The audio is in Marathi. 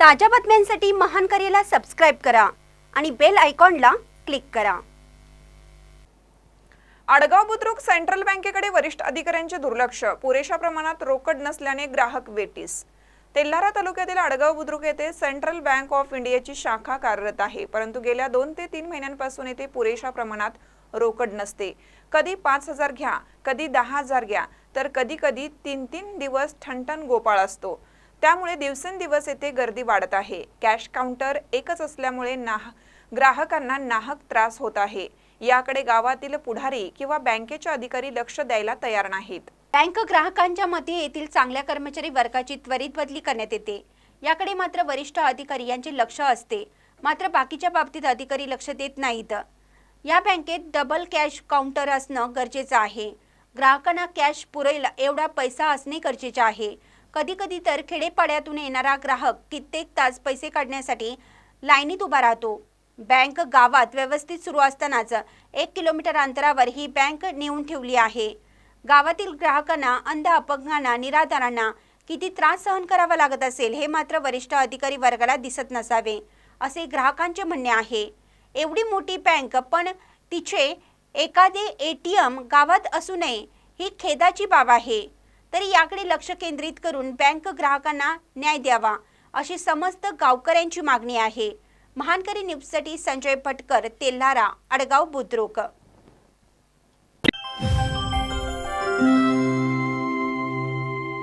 ताज्या बातम्यांसाठी महान करेला सबस्क्राईब करा आणि बेल आयकॉनला क्लिक करा. आडगाव बुद्रुक सेंट्रल बँकेकडे वरिष्ठ अधिकाऱ्यांचे दुर्लक्ष. पुरेशा प्रमाणात रोकड नसल्याने ग्राहक वेटीस. तेल्हारा तालुक्यातील आडगाव बुद्रुक येथे सेंट्रल बँक ऑफ इंडियाची शाखा कार्यरत आहे. परंतु गेल्या दोन ते तीन महिन्यांपासून येथे पुरेशा प्रमाणात रोकड नसते. कधी पाच हजार घ्या कधी दहा हजार घ्या तर कधी कधी तीन तीन दिवस ठणठण गोपाळ असतो. त्यामुळे दिवसेंदिवस येथे गर्दी वाढत आहे. कॅश काउंटर एकच असल्यामुळे नाह ग्राहकांना नाहक त्रास होत आहे. याकडे गावातील पुढारी किंवा बँकेचे अधिकारी लक्ष द्यायला तयार नाहीत. बँक ग्राहकांच्या मते येथील चांगल्या कर्मचारी वर्गाची त्वरित बदली करण्यात येते. याकडे मात्र वरिष्ठ अधिकारी यांचे लक्ष असते. मात्र बाकीच्या बाबतीत अधिकारी लक्ष देत नाहीत. या बँकेत डबल कॅश काउंटर असणं गरजेचं आहे. ग्राहकांना कॅश पुरेल एवढा पैसा असणे गरजेचे आहे. कधी कधी तर खेडेपाड्यातून येणारा ग्राहक कित्येक तास पैसे काढण्यासाठी लाईनीत उभा राहतो. बँक गावात व्यवस्थित सुरू असतानाच एक किलोमीटर अंतरावर ही बँक नेऊन ठेवली आहे. गावातील ग्राहकांना अंध अपंगांना निराधारांना किती त्रास सहन करावा लागत असेल हे मात्र वरिष्ठ अधिकारी वर्गाला दिसत नसावे असे ग्राहकांचे म्हणणे आहे. एवढी मोठी बँक पण तिचे एखादे ए टी एम गावात असू नये ही खेदाची बाब आहे. तरी याकडे लक्ष केंद्रित करून बँक ग्राहकांना न्याय द्यावा अशी समस्त गावकऱ्यांची मागणी आहे. महानकरी न्यूजसाठी संजय भटकर तेल्हारा अडगाव बुद्रुक.